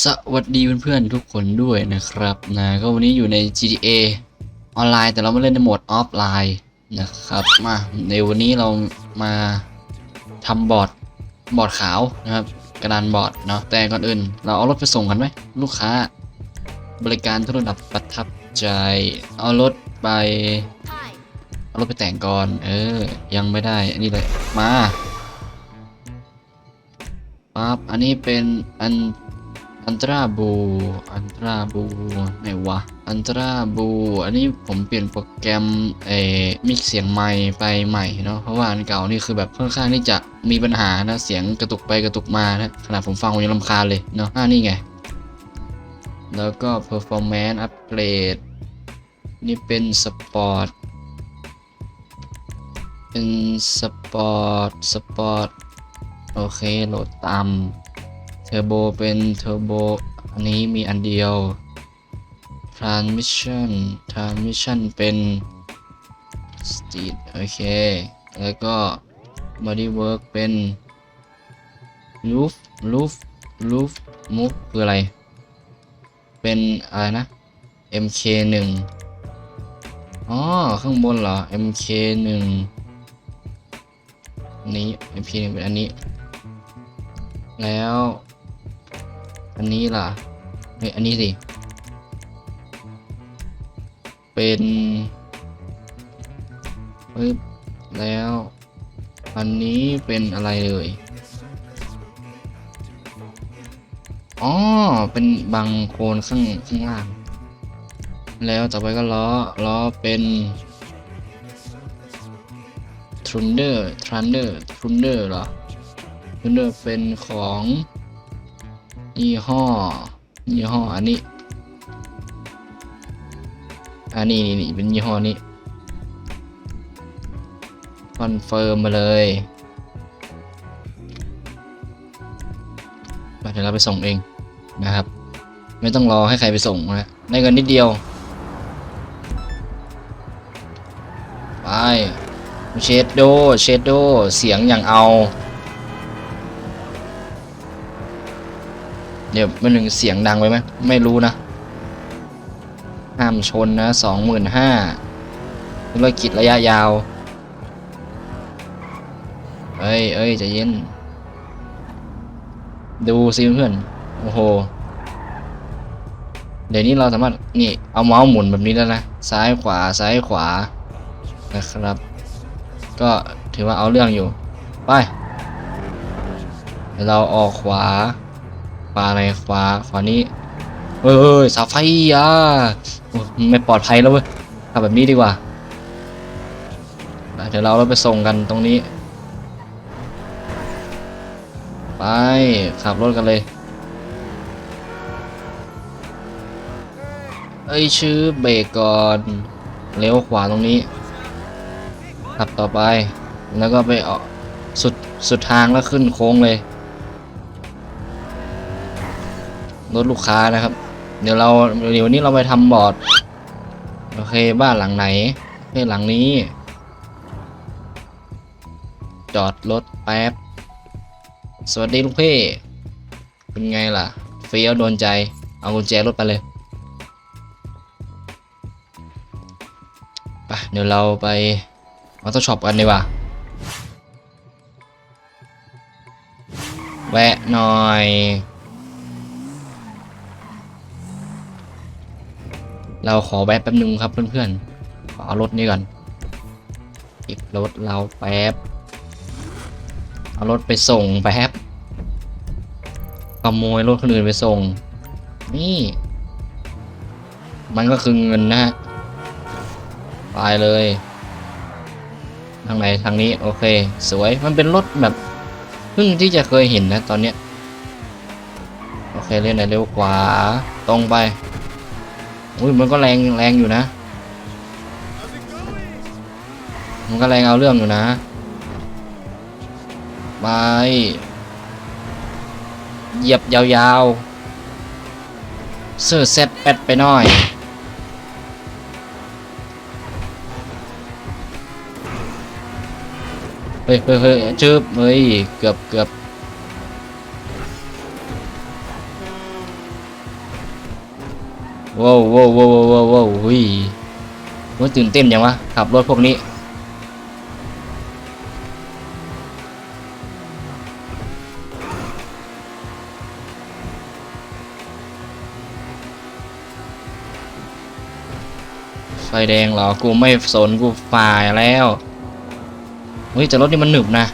สวัสดีเพื่อนๆทุกคนด้วยนะครับนะก็วันนี้อยู่ใน GTA ออนไลน์แต่เราไม่เล่นในโหมดออฟไลน์นะครับมาในวันนี้เรามาทำบอร์ดบอร์ดขาวนะครับกระดานบอร์ดเนาะแต่ก่อนอื่น เราเอารถไปส่งกันไหมลูกค้า บริการทุกระดับประทับใจ เอารถไปเอารถไปแต่งก่อนเออยังไม่ได้อันนี้เลยมาปั๊บอันนี้เป็นอัน อันตราบู อันตราบูไหนวะ อันตราบู อันนี้ผมเปลี่ยนโปรแกรมเอ่มิกเสียงไมค์ไปใหม่เนาะ เพราะว่าอันเก่านี่คือแบบค่อนข้างที่จะมีปัญหานะ เสียงกระตุกไปกระตุกมานะ ขนาดผมฟังผมยังรำคาญเลยเนาะอ่านี่ไง แล้วก็ performance upgrade นี่เป็นสปอร์ต เป็นสปอร์ต สปอร์ต โอเค โหลดต่ำเท อร์โบเป็นเทอร์โบอันนี้มีอันเดียว transmission transmission เป็น street โอเค แล้วก็ body work เป็น roof roof roof move คืออะไร เป็นอะไรนะ mk 1 อ๋อ ข้างบนเหรอ mk 1 นี้ mk 1 เป็นอันนี้ แล้ว อันนี้ล่ะเฮ้ยอันนี้สิ เป็นปึ๊บแล้ว อันนี้เป็นอะไรเลยอ๋อ เป็นบังโคนข้างข้างล่าง แล้วต่อไปก็ล้อ ล้อเป็น Thunder Thunder Thunder เนอร์เหรอ Thunder เป็นของ ยี่ห้อ ยี่ห้ออันนี้ อันนี้นี่นเป็นยี่ห้อนี้ คอนเฟิร์มมาเลยมาเดี๋ยวเราไปส่งเองนะครับ ไม่ต้องรอให้ใครไปส่งนะได้เงินนิดเดียว ไป เชดโด เชดโด เสียงอย่างเอา เดี๋ยวมันหนึ่งเสียงดังไปไหมไม่รู้นะ ห้ามชนนะสองหมื่นห้าธุรกิจระยะยาวเอ้ยเอ้ยใจเย็น ดูสิเพื่อน โอ้โห เดี๋ยวนี้เราสามารถ นี่ เอาเมาส์หมุนแบบนี้แล้วนะ ซ้ายขวา ซ้ายขวา นะครับ ก็ถือว่าเอาเรื่องอยู่ ไปเดี๋ยวเราออกขวา ขวาอะไรขวาขวานี้เฮ้ยสาไฟอะไม่ปลอดภัยแล้วเว้ยทำแบบนี้ดีกว่าเดี๋ยวเราเราไปส่งกันตรงนี้ ไปขับรถกันเลยเอ้ยชื่อเบรกก่อนเลี้ยวขวาตรงนี้ ขับต่อไปแล้วก็ไปออกสุดสุดทางแล้วขึ้นโค้งเลย รถลูกค้านะครับ เดี๋ยวเราเดี๋ยววันนี้เราไปทำบอร์ดโอเคบ้านหลังไหนเฮ้หลังนี้ จอดรถแป๊บ สวัสดีลูกพี่ เป็นไงล่ะ เฟี้ยวโดนใจ เอากุญแจรถไปเลยไปเดี๋ยวเราไปออโต้ช็อปกันดีกว่าแวะหน่อย เราขอแวะแป๊บนึงครับเพื่อนๆขอเอารถนี้ก่อนเก็บรถเราแป๊บ เอารถไปส่งแป๊บขโมยรถคนอื่นไปส่ง นี่ มันก็คือเงินนะฮะไปเลย ทางไหนทางนี้โอเค สวยมันเป็นรถแบบเพิ่งที่จะเคยเห็นนะตอนเนี้ย โอเคเล่นไหนเร็วขวาตรงไป อุ้ยมันก็แรงแรงอยู่นะ มันก็แรงเอาเรื่องอยู่นะไปเหยียบยาวๆเสื้อเซ็ตแปดไปหน่อยเฮ้ยเฮ้ยเฮ้ยจืบเฮ้ยเกือบเกือบ ว้าวว้าวว้าวว้าวว้าวหุยว่าตื่นเต้นยังวะ ขับรถพวกนี้ ไฟแดงเหรอ กูไม่สน กูฝ่ายแล้วเฮ้ยแต่รถนี่มันหนึบนะ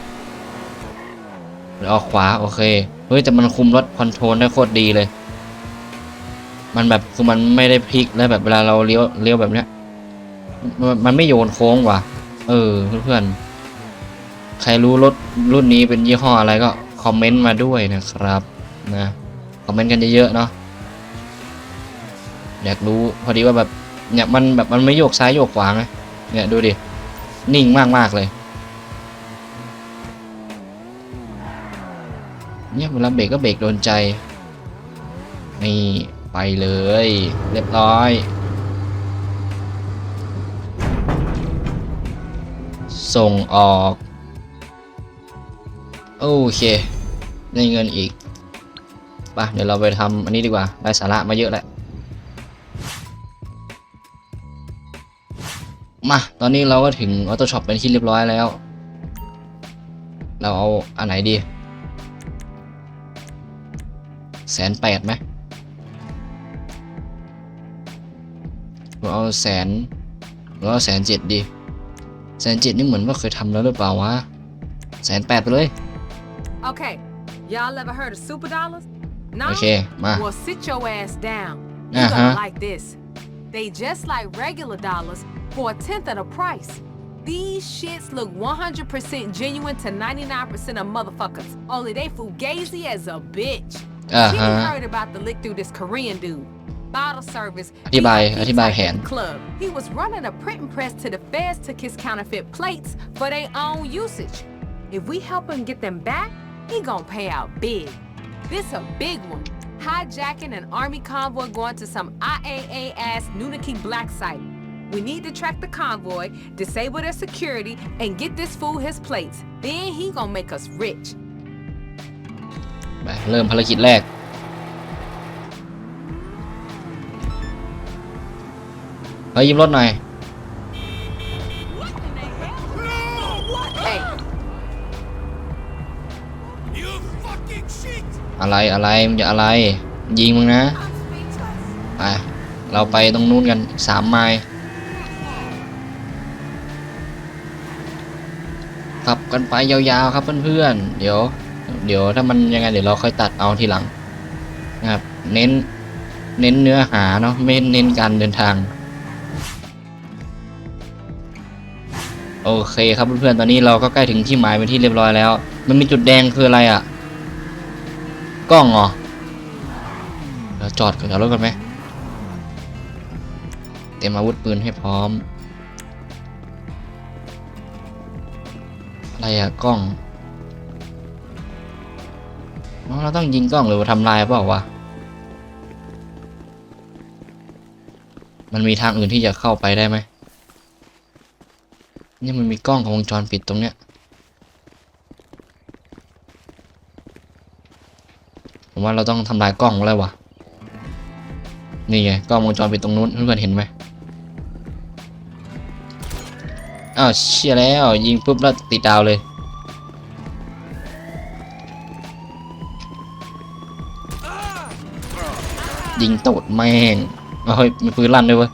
เดี๋ยวออกขวา โอเค เฮ้ยแต่มันคุมรถคอนโทรลได้โคตรดีเลย มันแบบคือมันไม่ได้พลิกแล้วแบบเวลาเราเลี้ยวเลี้ยวแบบเนี้ยมันไม่โยนโค้งว่ะ เออเพื่อนๆ ใครรู้รถรุ่นนี้เป็นยี่ห้ออะไรก็คอมเมนต์มาด้วยนะครับนะคอมเมนต์กันเยอะๆเนาะอยากรู้พอดีว่าแบบเนี่ยมันแบบมันไม่โยกซ้ายโยกขวาไงเนี่ยดูดิ นิ่งมากๆเลยเนี่ยเวลาเบรกก็เบรกโดนใจนี่ ไปเลย เรียบร้อย ส่งออก โอเค ได้เงินอีกไปะเดี๋ยวเราไปทำอันนี้ดีกว่า ได้สาระมาเยอะแล้ว มา ตอนนี้เราก็ถึงออโต้ช็อปเป็นที่เรียบร้อยแล้ว เราเอาอันไหนดี แสนแปดไหม เราเอาแสนหรือเอาแสนเจ็ดดี แสนเจ็ดนี่เหมือนว่าเคยทำแล้วหรือเปล่าวะแสนแปดไปเลย Okay, y'all ever heard of super dollars? No. โอเค มา Well, sit your ass down. You Uh-huh. gonna like this. They just like regular dollars for a tenth of the price. These shits look 100% genuine to 99% of motherfuckers. Only they fugazi as a bitch. อ่า She ฮะ heard about the lick through this Korean dude. Bottle service. อธิบาย VIP อธิบาย type แผน Club. He was running a printing press to the feds took his counterfeit plates for their own usage. If we help him get them back, he gonna pay out big. This a big one. Hijacking an army convoy going to some IAA ass Nunaki black site. We need to track the convoy, disable their security, and get this fool his plates. Then he gonna make us rich. ไปเริ่มภารกิจแรก เฮ้ยยิ้มรถหน่อย Hey, You fucking shit! อะไรอะไรมึงจะอะไร ยิงมึงนะไปเราไปตรงนู้นกันสามไมล์ขับกันไปยาวๆครับเพื่อนๆเดี๋ยว เดี๋ยวถ้ามันยังไงเดี๋ยวเราค่อยตัดเอาทีหลังนะครับ เน้นเน้นเนื้อหาเนาะไม่เน้นการเดินทาง โอเคครับเพื่อนๆ ตอนนี้เราก็ใกล้ถึงที่หมายเป็นที่เรียบร้อยแล้ว มันมีจุดแดงคืออะไรอะ่ะ กล้องเหรอเราจอดก่อนจอดรถกันไหม เตรียมอาวุธปืนให้พร้อม อะไรอะกล้อง เราต้องยิงกล้องหรือว่าทำลายเปล่าวะ มันมีทางอื่นที่จะเข้าไปได้ไหม นี่มันมีกล้องของวงจรปิดตรงเนี้ย ผมว่าเราต้องทำลายกล้องแล้ววะนี่ไงกล้องวงจรปิดตรงนู้นเพื่อนเห็นไหมอ้าวเชี่ยแล้ว ยิงปุ๊บแล้วติดดาวเลยยิงตูดแม่งเอาเฮ้ยมีปืนลั่นด้วยเว้ย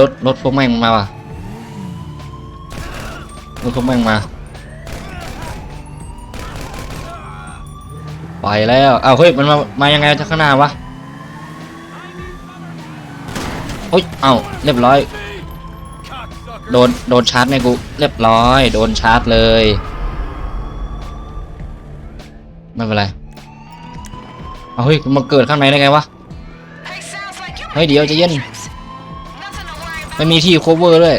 รถรถพวกแม่งมาว่ะรถพวกแม่งมา ไปแล้ว เอ้าเฮ้ย มันมา มายังไงจากข้างหน้าวะโอ้ย เอ้าเรียบร้อย โดน โดนชาร์จในกู เรียบร้อย โดนชาร์จเลย ไม่เป็นไร เอาเฮ้ย มันเกิดข้างในได้ไงวะ เฮ้ย เดี๋ยวจะเย็น ไม่มีที่ cover ด้วย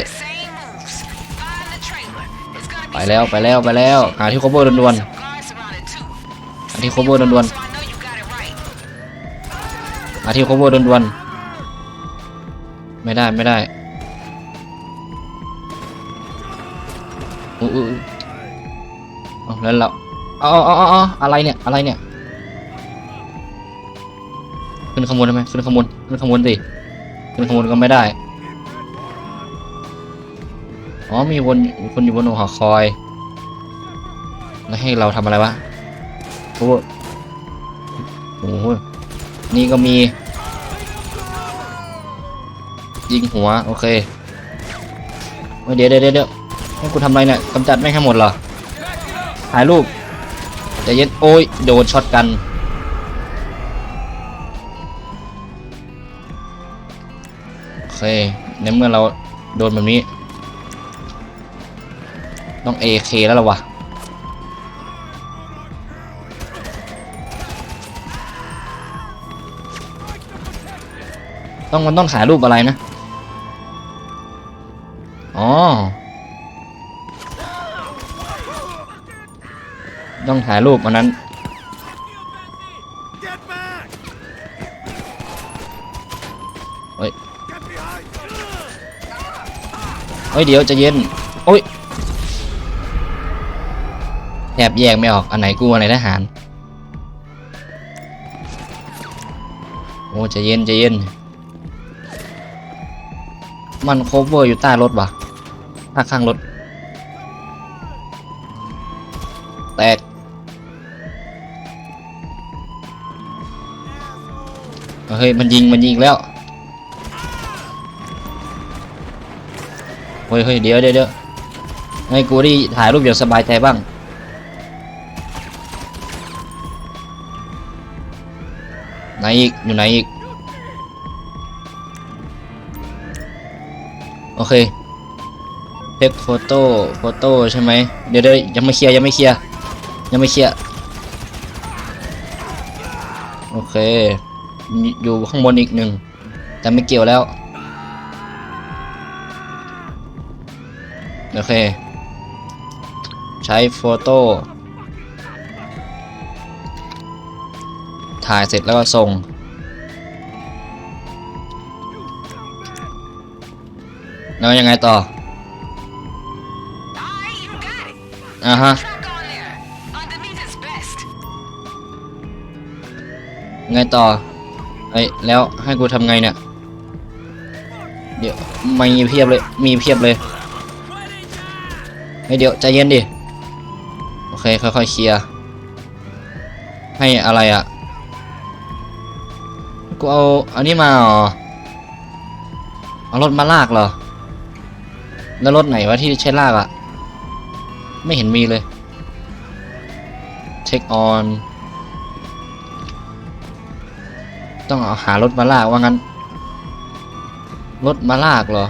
ไปแล้วไปแล้วไปแล้วหาที่ cover ด่วนๆหาที่ cover ด่วนๆหาที่ cover ด่วนๆไม่ได้ไม่ได้อู้อู้อู้เอาแล้วเราเอาเอาเอาออะไรเนี่ยอะไรเนี่ยขึ้นข้างบนได้ไหมขึ้นข้างบนขึ้นข้างบนสิขึ้นข้างบนก็ไม่ได้ อ๋อมีคนคนอยู่บนหอคอย แล้วให้เราทำอะไรวะโอ้โหนี่ก็มี ยิงหัว โอเคเดี๋ยวเดี๋ยวเดี๋ยวให้กูทำอะไรเนี่ยกำจัดไม่ให้หมดเหรอถ่ายรูปใจเย็นโอ้ย โดนช็อตกัน โอเคในเมื่อเราโดนแบบนี้ ต้อง AK แล้วล่ะวะต้องมันต้องถ่ายรูปอะไรนะ อ๋อ ต้องถ่ายรูปอันนั้น เฮ้ย เฮ้ย เดี๋ยวจะเย็น โอ้ย แอบแยกไม่ออกอันไหนกูอันไหนทหาร โอ้จะเย็นจะเย็น มันโคเวอร์อยู่ใต้รถวะข้างข้างรถ แตก เฮ้ย มันยิงมันยิงอีกแล้ว เฮ้ยเฮ้ยเดี๋ยวเดี๋ยวเดี๋ยวให้กูได้ถ่ายรูปอย่างสบายใจบ้าง อีก อยู่ไหนอีก โอเคเทคโฟโต้โฟโต้ใช่ไหมเดี๋ยวเดี๋ยวยังไม่เคลียร์ยังไม่เคลียร์ยังไม่เคลียร์โอเค อยู่ข้างบนอีกหนึ่ง แต่ไม่เกี่ยวแล้ว โอเค ใช้โฟโต้ ถ่ายเสร็จแล้วก็ส่ง แล้วยังไงต่ออ่าฮะไงต่อเอ้แล้วให้กูทำไงเนี่ย เดี๋ยวไม่มีเพียบเลย มีเพียบเลยเฮ้เดี๋ยวใจเย็นดิ โอเค ค่อยๆเคลียร์ ให้อะไรอะ่ะ กูเอาอันนี้มาเหรอเอารถมาลากเหรอ แล้วรถไหนวะที่ใช้ลากอะ่ะไม่เห็นมีเลย เช็คออน ต้องเอาหารถมาลากว่างั้น รถมาลากเหรอ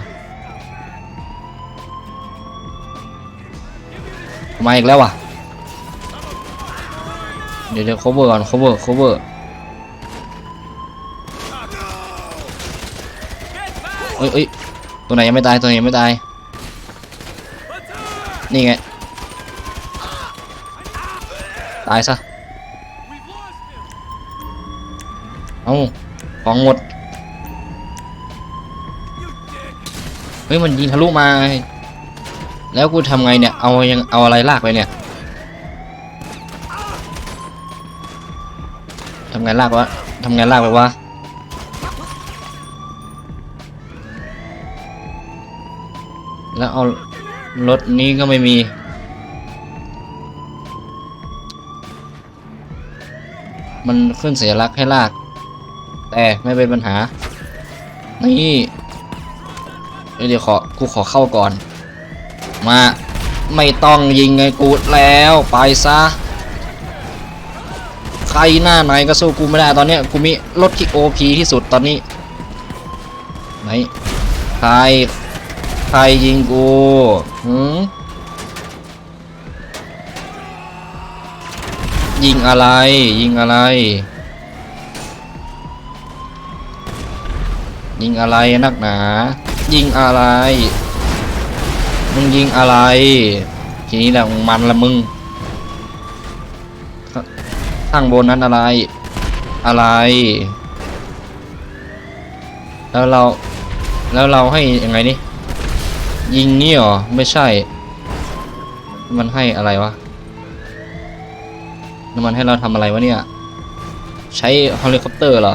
มาอีกแล้วว่ะเดี๋ยวเดี๋ยว cover ก่อน cover cover เอ้ยเอ้ยตัวไหนยังไม่ตายตัวไหนยังไม่ตาย นี่ไง ตายซะ เอาของหมด เฮ้ยมันยิงทะลุมา แล้วกูทำไงเนี่ย เอายังเอาอะไรลากไปเนี่ยทำไงลากวะทำไงลากไปวะ แล้วเอารถนี้ก็ไม่มี มันขึ้นเสัญลักให้ลาก แต่ไม่เป็นปัญหา นี่เดี๋ยวขอ กูขอเข้าก่อน มา ไม่ต้องยิงไงกูแล้ว ไปซะ ใครหน้าไหนก็สู้กูไม่ได้ตอนนี้กูมีรถที่โอพีที่สุดตอนนี้ ไหน ใคร รยิงกูหืมยิงอะไร ยิงอะไร ยิงอะไรนักหนา ยิงอะไร มึงยิงอะไร ทีนี้แหละมันละมึงขข้างบนนั้นอะไร อะไร แล้วเรา แล้วเราให้ยังไงนี่ ยิงนี่หรอ ไม่ใช่ มันให้อะไรวะมันให้เราทำอะไรวะเนี่ย ใช้เฮลิคอปเตอร์เหรอ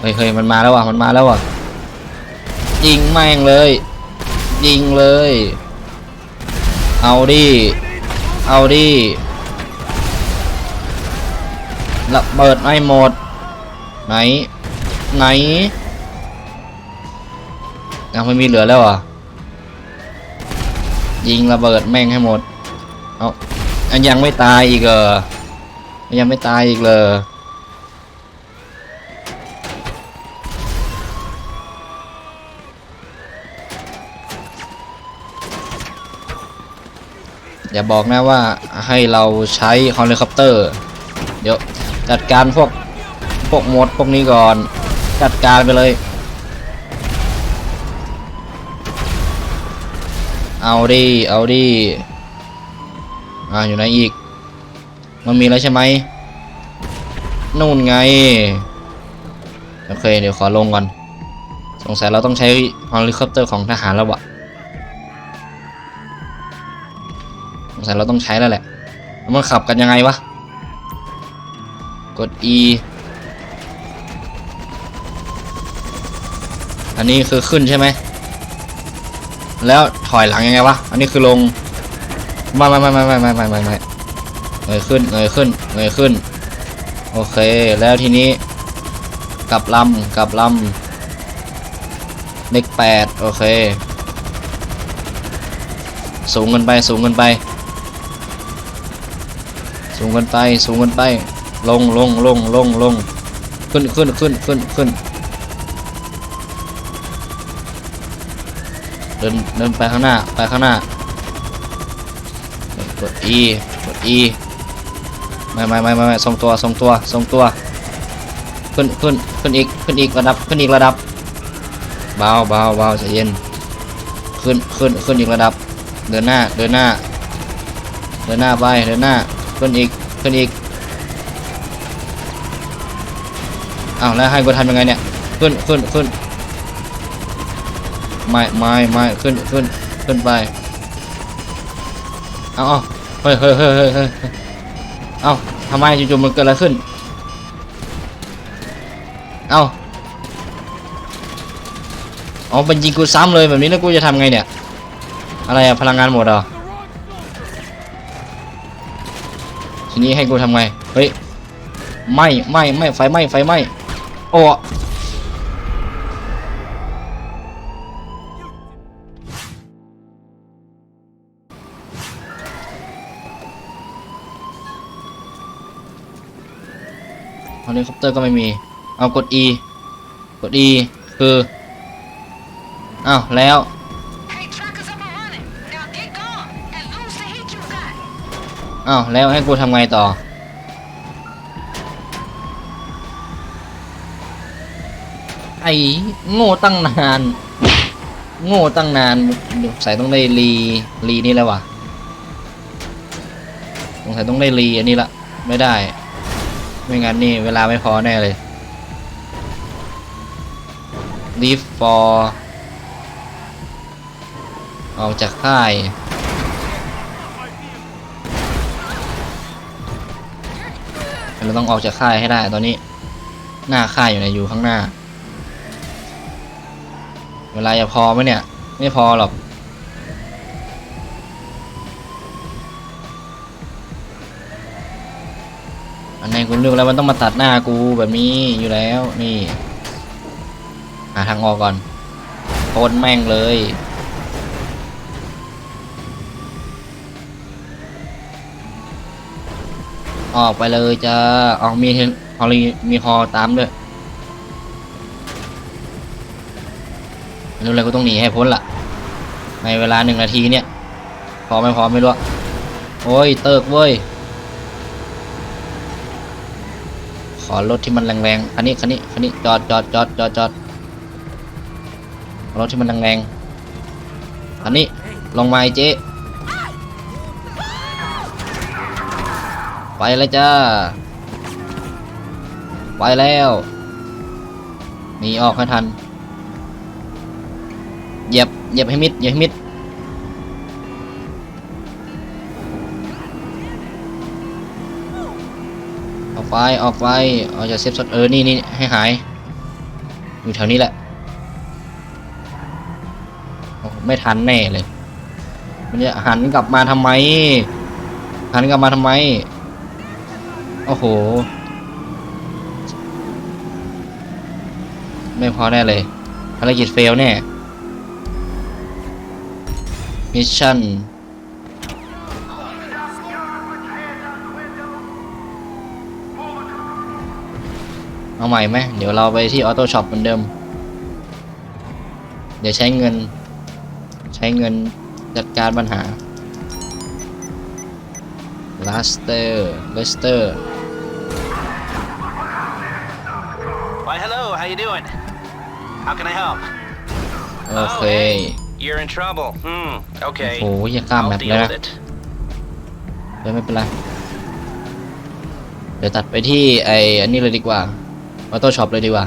เฮ้ยเฮ้ยมันมาแล้วว่ะ มันมาแล้วว่ะยิงแม่งเลย ยิงเลย เอาดิ เอาดิระเบิดไม่หมด ไหน ไหนยังไม่มีเหลือแล้วอะ ยิงระเบิดแม่งให้หมด เอาอันยังไม่ตายอีกเหรอยังไม่ตายอีกเลย อย่าบอกนะว่าให้เราใช้เฮลิคอปเตอร์ เดี๋ยวจัดการพวกพวกมดพวกนี้ก่อน จัดการไปเลย เอาดิเอาดิอ่าอยู่ไหนอีก มันมีแล้วใช่ไหมนู่นไง โอเค เดี๋ยวขอลงก่อน สงสัยเราต้องใช้เฮลิคอปเตอร์ของทหารแล้วอะ สงสัยเราต้องใช้แล้วแหละมันขับกันยังไงวะ กด E อันนี้คือขึ้นใช่ไหม แล้วถอยหลังยังไงวะ อันนี้คือลง ไม่ไม่ไม่ไม่ไม่ไม่ไม่ไม่ไม่เงยขึ้นเงยขึ้นเงยขึ้น โอเค แล้วทีนี้ กลับลำกลับลำเลขแปดโอเค สูงกันไปสูงกันไป สูงกันไปสูงกันไป ลงลงลงลงลงขึ้นขึ้นขึ้นขึ้นขึ้นเดินเดินไปข้างหน้าไปข้างหน้ากด E กด E ไม่ไม่ไม่ไม่ไม่ทรงตัวทรงตัวทรงตัว ขึ้นขึ้นขึ้นอีกขึ้นอีกระดับขึ้นอีกระดับเบาเบาเบาใจเย็นขึ้นขึ้นขึ้นอีกระดับ เดินหน้าเดินหน้า เดินหน้าไปเดินหน้า ขึ้นอีกขึ้นอีกอ้าวแล้วให้กูทำยังไงเนี่ยขึ้นขึ้นขึ้นไม่ไม่ไม่ขึ้นขึ้นขึ้นไปเอาเอาเฮ้ยเฮ้ยเฮ้ยเฮ้ยเฮ้ยเอาทำไมจู่ๆมันเกิดอะไรขึ้นเอาอ๋อเป็นยิงกูซ้ำเลยแบบนี้แล้วกูจะทำไงเนี่ย อะไรอะพลังงานหมดเห ทีนี้ให้กูทำไง เฮ้ยไม่ไม่ไม่ไฟไหม้ไฟไหม้โอ้เฮลิคอปเตอร์ก็ไม่มี เอากด E กด E คือ อ้าว แล้ว อ้าวแล้วให้กูทำไงต่อ ไอ้โง่ตั้งนาน โง่ตั้งนานสงสัยต้องได้รีรีนี่แล้ววะสงสัยต้องได้รีอันนี้ละไม่ได้ ไม่งั้นนี่เวลาไม่พอแน่เลย leave for ออกจากค่าย เราต้องออกจากค่ายให้ได้ตอนนี้ หน้าค่ายอยู่ไหนอยู่ข้างหน้า เวลาจะพอไหมเนี่ย ไม่พอหรอกอันไหนกูเลือกแล้วมันต้องมาตัดหน้ากูแบบนี้อยู่แล้วนี่ หาทางออกก่อนโคนแม่งเลย ออกไปเลยจะออกมีฮอลีมีฮอตามด้วยไม่รู้อะไรก็ต้องหนีให้พ้นละในเวลาหนึ่งนาทีเนี่ย พอไม่พอไม่รู้อะโอ้ยเติกเว้ย ขอรถที่มันแรงๆคันนี้คันนี้คันนี้จอดจอดจอดจอดจอดรถที่มันแรงๆคันนี้ลงมาไอ้เจ๊ ไปแล้วจ้า ไปแล้วหนีออกให้ทันเหยียบเหยียบให้มิดเหยียบให้มิดออกไปออกไปออกจากเซฟสดเออนี่นี่ให้หาย อยู่แถวนี้แหละไม่ทันแน่เลย มันจะหันกลับมาทำไม หันกลับมาทำไม โอ้โห ไม่พอแน่เลยภารกิจเฟลแน่มิชชั่นเอาใหม่ไหมเดี๋ยวเราไปที่ออโต้ช็อปเหมือนเดิม เดี๋ยวใช้เงิน ใช้เงินจัดการปัญหาลาสเตอร์เลสเตอร์ you doing? How can I help? โอเค Oh, hey, you're in trouble. Hmm, โอ้ okay. โหอย่าข้าม I'll แมป deal เลยนะ with it. เดี๋ยวไม่เป็นไร เดี๋ยวตัดไปที่ไออันนี้เลยดีกว่าออโต้ช็อปเลยดีกว่า